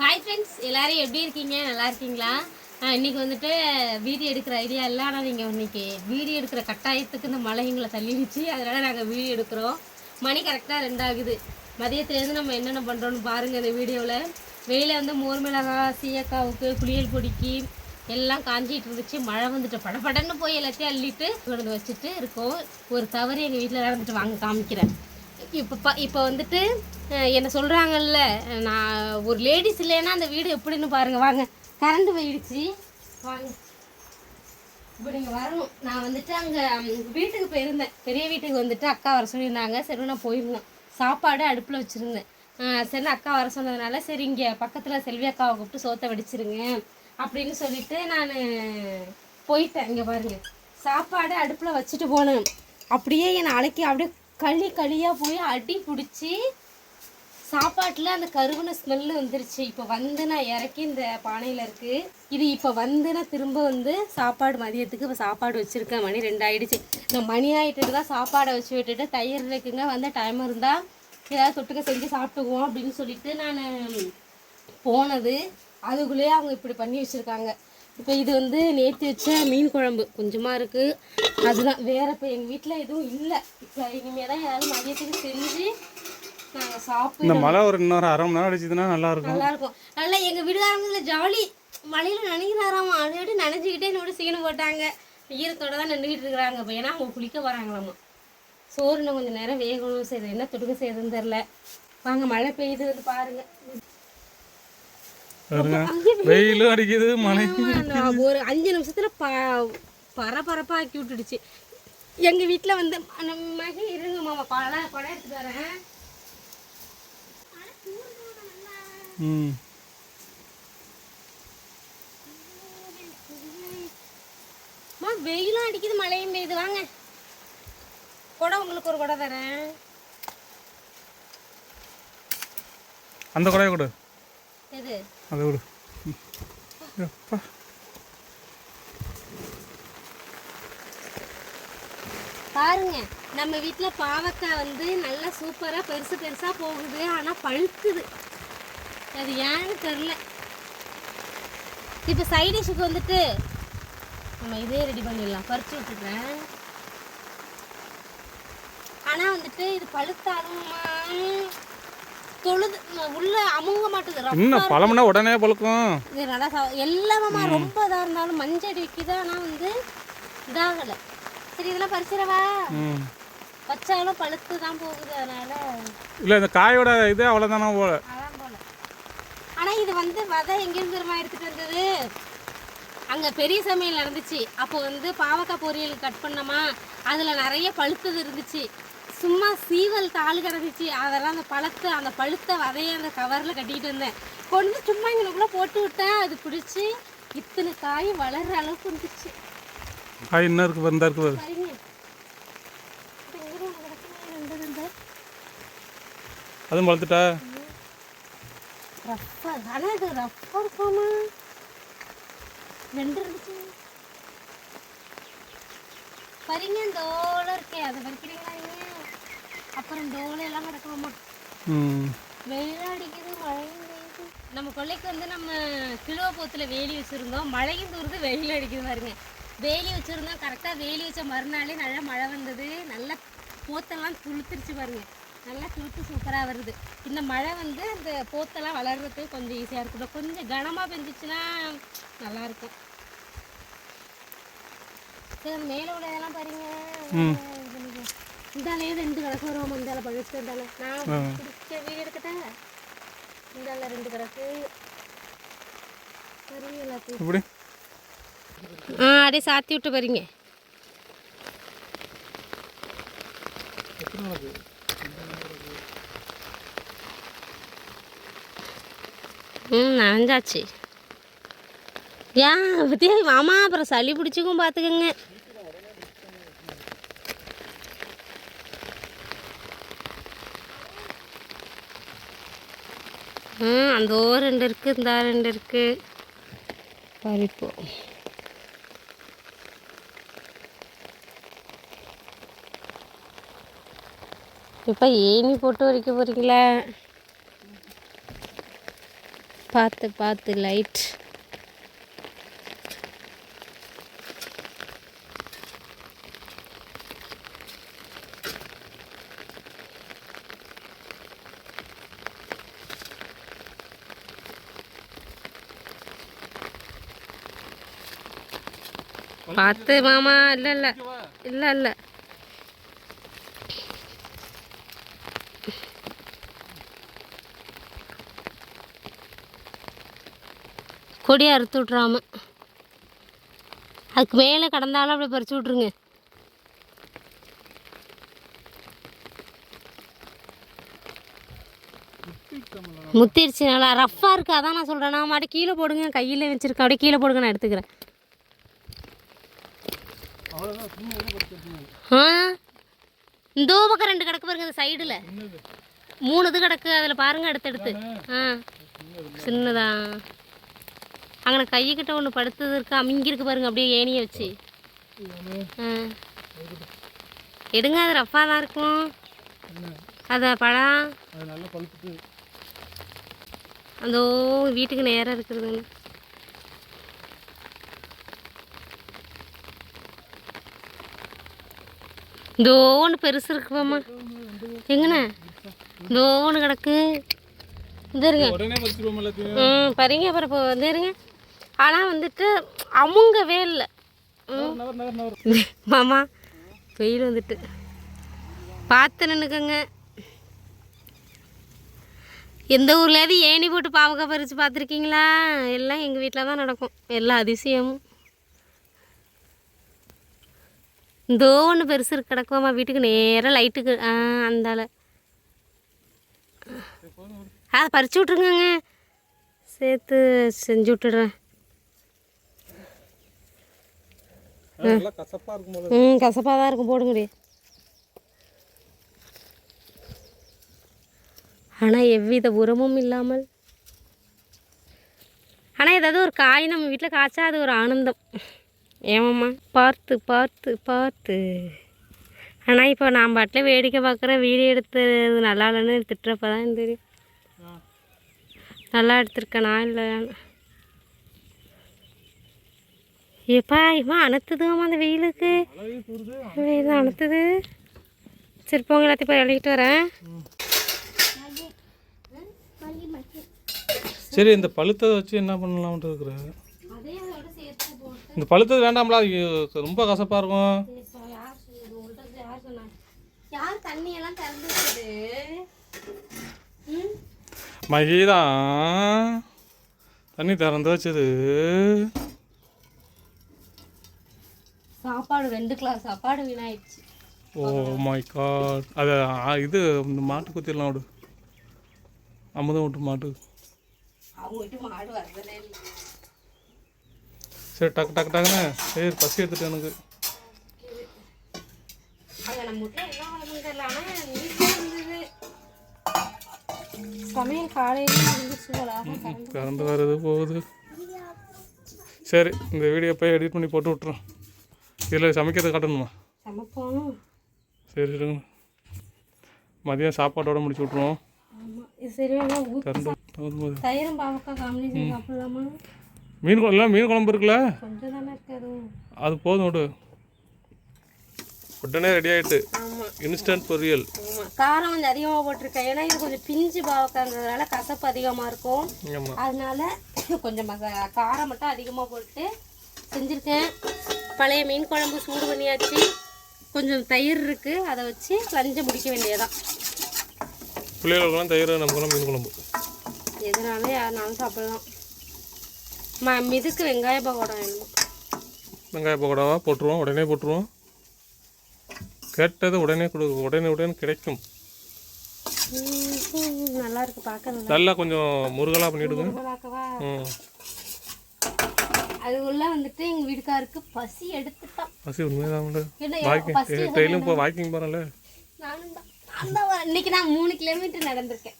Hi friends எல்லோரும் எப்படி இருக்கீங்க? நல்லா இருக்கீங்களா? இன்றைக்கி வந்துட்டு வீடியோ எடுக்கிற ஐடியா இல்லை ஆனால் நீங்கள் இன்னைக்கு வீடியோ எடுக்கிற கட்டாயத்துக்கு இந்த மழை எங்களை தள்ளிடுச்சு அதனால் நாங்கள் வீடியோ எடுக்கிறோம். மணி கரெக்டாக ரெண்டாகுது. மதியத்துலேருந்து நம்ம என்னென்ன பண்ணுறோன்னு பாருங்கள் இந்த வீடியோவில். வெளியில் வந்து மோர் மிளகாய் சீயக்காவுக்கு புளியல் பொடிக்கு எல்லாம் காஞ்சிட்டு இருந்துச்சு. மழை வந்துட்டு படபடன்னு போய் எல்லாத்தையும் அள்ளிட்டு கொண்டு வச்சுட்டு இருக்கோம். ஒரு தவறு எங்கள் வீட்டில் நடந்துட்டு வாங்க காமிக்கிறேன். இப்போ ப இப்போ வந்துட்டு என்ன சொல்கிறாங்கல்ல நான் ஒரு லேடிஸ் இல்லைன்னா அந்த வீடு எப்படின்னு பாருங்கள் வாங்க. கரண்ட் போயிடுச்சு. வாங்க. இப்போ நீங்கள் வரணும். நான் வந்துட்டு அங்கே வீட்டுக்கு போயிருந்தேன். பெரிய வீட்டுக்கு வந்துட்டு அக்கா வர சொல்லியிருந்தாங்க. சரி நான் போயிருந்தேன் சாப்பாடு அடுப்பில் வச்சுருந்தேன். சரி அக்கா வர சொன்னதுனால சரி இங்கே பக்கத்தில் செல்வி அக்காவை கூப்பிட்டு சோத்தை வடிச்சிருங்க அப்படின்னு சொல்லிட்டு நான் போயிட்டேன். இங்கே பாருங்கள் சாப்பாடு அடுப்பில் வச்சுட்டு போனேன். அப்படியே என்னை அழைக்கி அப்படியே களி களியாக போய் அடி பிடிச்சி சாப்பாட்டில் அந்த கருகுன ஸ்மெல்லு வந்துருச்சு. இப்போ வந்து நான் இறக்கி இந்த பானையில் இருக்குது இது இப்போ வந்து நான் திரும்ப வந்து சாப்பாடு மதியத்துக்கு இப்போ சாப்பாடு வச்சுருக்கேன் மணி ரெண்டு ஆகிடுச்சு நான் மணி ஆகிட்டு தான் சாப்பாடை வச்சு விட்டுட்டு தயிர் இருக்குங்க வந்து டைம் இருந்தால் ஏதாவது தொட்டுக்க செஞ்சு சாப்பிட்டுக்குவோம் அப்படின்னு சொல்லிட்டு நான் போனது. அதுக்குள்ளேயே அவங்க இப்படி பண்ணி வச்சுருக்காங்க. இப்போ இது வந்து நேற்று வச்ச மீன் குழம்பு. கொஞ்சமாக இருக்குது அதுதான். வேற இப்போ எங்கள் வீட்டில் எதுவும் இல்லை. இப்போ இனிமேல் தான் ஏதாவது மதியத்துக்கு செஞ்சு நாங்கள் சாப்பிட்டு இந்த மழை ஒரு இன்னொரு அரை மணி நேரம் அடிச்சதுன்னா நல்லா இருக்கும் நல்லா எங்கள் வீடுகாரங்கள ஜாலி. மழையில் நனைக்கிறாராமா ஆல்ரெடி நனைஞ்சிக்கிட்டே என்னோட சீனு போட்டாங்க. ஈரத்தோட தான் நின்றுக்கிட்டு இருக்கிறாங்க. இப்போ ஏன்னா அவங்க குளிக்க வராங்களாமா சோறு இன்னும் கொஞ்சம் நேரம் வேகணும். சரி என்ன தொடுக்க செய்யுதுன்னு தெரில வாங்க மழை பெய்யுது வந்து பாருங்க பாருங்க. வெயிலும் அடிக்குது மழை ஒரு அஞ்சு நிமிஷத்துல ப பரபரப்பா ஆக்கி விட்டுடுச்சு. எங்க வீட்ல வந்து மகி இருங்க மாமா கொடை கொடை எடுத்துட்டு வரேன். ம். வெயிலும் அடிக்குது மழையும் பெய்யுது. வாங்க. கொடை உங்களுக்கு ஒரு கொடை தரேன். அந்த குறைய கொடு. அதை விடு. எப்பா பாருங்க நம்ம வீட்ல பாவக்காய் வந்து நல்லா சூப்பரா பெருசு பெருசா போகுது ஆனா பழுக்குது. அது ஏன்னு தெரியல இப்போ சைட் டிஷ்ஷுக்கு வந்துட்டு நம்ம இதே ரெடி பண்ணிடலாம். பறிச்சு விட்டுறேன் ஆனா வந்துட்டு இது பழுத்தாலும் தொழுது உள்ள அமுங்க மாட்டுது. இன்னும் பழம்னா உடனே பழுக்கும். இது நல்லா எல்லாமே ரொம்ப இதாக இருந்தாலும் மஞ்சள் விற்கிது ஆனால் வந்து இதாகலை. சரி இதெல்லாம் பறிச்சிடவா? வச்சாலும் பழுத்து தான் போகுது அதனால இல்லை இந்த காயோட இது அவ்வளோதானா போல. ஆனால் இது வந்து விதை எங்கேருந்து தெரியுமா எடுத்துகிட்டு வந்தது? அங்கே பெரிய சமையல் நடந்துச்சு. அப்போ வந்து பாவக்காய் பொரியல் கட் பண்ணோமா? அதில் நிறைய பழுத்தது இருந்துச்சு. சும்மா சீவல் தாள் கிடந்துச்சு. அதெல்லாம் அந்த பழத்தை அந்த பழுத்த விதைய அந்த கவரில் கட்டிக்கிட்டு வந்தேன் கொண்டு வந்து சும்மா இங்கனுக்குள்ளே போட்டு விட்டேன். அது பிடிச்சி இத்தனை காய் வளர்ற அளவுக்கு இருந்துச்சு. காய் இன்னும் இருக்கு? இந்தா ரெண்டு அதுவும் ஆனால் இது இருக்குமா ரெண்டு இருந்துச்சு. பறிங்க டோல இருக்கே. அதை பறிக்கிறீங்களா நீங்க? அப்புறம் டோல எல்லாம் கிடக்குமா ம். வெயில் அடிக்குது மழையும் பெய்யுது. நம்ம கொள்ளைக்கு வந்து நம்ம கிலோ போத்தில் வேலி வச்சுருந்தோம். மழையும் தூருது வெயில் அடிக்குது பாருங்க. வேலி வச்சுருந்தோம். கரெக்டாக வேலி வச்ச மறுநாளே நல்லா மழை வந்தது. நல்லா போத்தெல்லாம் துளுத்துருச்சு பாருங்க. நல்லா துளுத்து சூப்பராக வருது. இந்த மழை வந்து அந்த போத்தெல்லாம் வளர்றதுக்கு கொஞ்சம் ஈஸியாக இருக்கும். கொஞ்சம் கனமாக பெஞ்சிச்சுன்னா நல்லாயிருக்கும் சரி மேலே உள்ள இதெல்லாம் பாருங்க. இந்தாலே ரெண்டு கிடக்கு வருவோம் இந்தால பழுத்து இருந்தாலும் நான் பிடிச்ச வீடு எடுக்கட்டா இந்தால ரெண்டு கிடக்கு இப்படி ஆ அப்படியே சாத்தி விட்டு பாருங்க ம் நனைஞ்சாச்சு ஏன் பத்தியா மாமா அப்புறம் சளி பிடிச்சிக்கும் பார்த்துக்கோங்க ம் அந்த ரெண்டு இருக்குது இந்த ரெண்டு இருக்குது பறிப்போம் இப்போ ஏணி போட்டு வரைக்க போகிறீங்களா பார்த்து பார்த்து லைட் பார்த்து மாமா இல்லை இல்லை. இல்லை இல்லை. கொடியை அறுத்து விட்றாம அதுக்கு மேலே கடந்தாலும் அப்படியே பறிச்சு விட்ருங்க முத்திருச்சு நல்லா ரஃப்பாக இருக்குது அதான் நான் சொல்கிறேன் நான் மாட்டி கீழே போடுங்க. கையில் வச்சுருக்கேன் அப்படியே கீழே போடுங்க நான் எடுத்துக்கிறேன். இந்த பக்கம் ரெண்டு கிடக்கு பாருங்க இந்த சைடில் மூணு இது கிடக்கு அதில் பாருங்க எடுத்து ஆ. சின்னதா. அங்கே கைக்கிட்ட ஒன்று படுத்தது இருக்கு அமிங்கி இருக்கு பாருங்க அப்படியே ஏணியை வச்சு. ஆ. எடுங்க அது ரஃப்பாக தான் இருக்கும். அதை பழம் அந்த வீட்டுக்கு நேராக இருக்கிறது இதோ ஒன்று பெருசு இருக்குவாம்மா எங்கண்ணே? இதோ ஒன்று கிடக்கு. இது இருங்க. ம் பாருங்க அப்புறம் இப்போ வந்து இருங்க. ஆனால் வந்துட்டு அமுங்கவே இல்லை. மாமா வெயில் வந்துட்டு. பார்த்து நின்றுக்கங்க எந்த ஊர்லையாவது ஏணி போட்டு பாவக்காய் பறித்து பார்த்துருக்கீங்களா? எல்லாம் எங்கள் வீட்டில் தான் நடக்கும். எல்லா அதிசயமும். இந்தோ ஒன்று பெருசு கிடக்குவாம்மா வீட்டுக்கு நேராக லைட்டுக்கு ஆ அந்தால. அதை பறிச்சு விட்ருங்கங்க சேர்த்து செஞ்சு விட்டுடுறேன். ம் கசப்பாக தான் இருக்கும். போடுங்கடி ஆனால் எவ்வித உரமும் இல்லாமல். ஆனால் ஏதாவது ஒரு காய் நம்ம வீட்டில் காய்ச்சா அது ஒரு ஆனந்தம். ஏமாம்மா பார்த்து பார்த்து பார்த்து. ஆனால் இப்போ நான் பாட்டில் வேடிக்கை பார்க்குறேன் வீடியோ எடுத்து நல்லா இல்லைன்னு திட்டுறப்ப தான் தெரியும். நல்லா எடுத்திருக்கேனா இல்லை எப்பா இம்மா அனுத்துதுமா அந்த வெயிலுக்கு? வெயில் அனுத்துது சரி போங்க எல்லாத்தையும் போய் எழுதிட்டு வரேன். சரி இந்த பழுத்ததை வச்சு என்ன பண்ணலாம்னு இருக்கிறேன் இந்த பழுத்தது வேண்டாம்ல அது ரொம்ப கசப்பா இருக்கும். யார் மகிதான் தண்ணி திறந்து வச்சது. சாப்பாடு ரெண்டு கிளாஸ் சாப்பாடு வீணாயிடுச்சு. Oh my God. அது இது இந்த மாட்டு குத்திடலாம் விடு. அமுதம் விட்டு மாட்டு. அவங்க வீட்டு மாடு வரதே இல்லை. சரி டக்கு டக்கு டக்குன்னு. சரி பசி எடுத்துட்டு எனக்கு. கரண்ட் வருது போகுது. சரி இந்த வீடியோ போய் எடிட் பண்ணி போட்டு விட்றோம் இதில் சமைக்கிறத காட்டணுமா? சரி இருங்க. மதியம் சாப்பாட்டோட முடிச்சு விட்ருவோம் தயிரும் பாவக்காய் காம்பினேஷன் சாப்பிடலாமா? மீன் குழம்பு இல்லை மீன் குழம்பு இருக்குல்ல? கொஞ்சம் தானே இருக்கு அதுவும். அது போதும் விடு. உடனே ரெடி ஆகிட்டு ஆமாம் இன்ஸ்டன்ட் பொரியல். காரம் கொஞ்சம் அதிகமாக போட்டிருக்கேன். ஏன்னா இது கொஞ்சம் பிஞ்சு பாவக்காங்கிறதுனால கசப்பு அதிகமாக இருக்கும். அதனால கொஞ்சம் காரம் மட்டும் அதிகமாக போட்டு செஞ்சுருக்கேன். பழைய மீன் குழம்பு சூடு பண்ணியாச்சு. கொஞ்சம் தயிர் இருக்குது அதை வச்சு லஞ்சம் முடிக்க வேண்டியதான் பிள்ளைகளுக்கெல்லாம் தயிர் நமக்கெல்லாம் மீன் குழம்பு. எதனால யாருனாலும் சாப்பிடலாம். ம இதுக்கு வெங்காய பகோடா வேணுமா. வெங்காய பக்கோடாவா போட்டுருவோம். உடனே போட்டுருவோம். கேட்டது உடனே கொடு உடனே உடனே கிடைக்கும். நல்லா இருக்கு பார்க்க நல்லா கொஞ்சம் முருகலாக பண்ணிவிடுங்க ம். அது உள்ள வந்துட்டு எங்கள் வீட்டுக்காருக்கு பசி எடுத்துட்டான். பசி உண்மைதான் வாக்கிங் டெய்லியும் இப்போ வாக்கிங் போகிறேன்ல நானும் தான். இன்னைக்கு நான் மூணு கிலோமீட்டர் நடந்திருக்கேன்.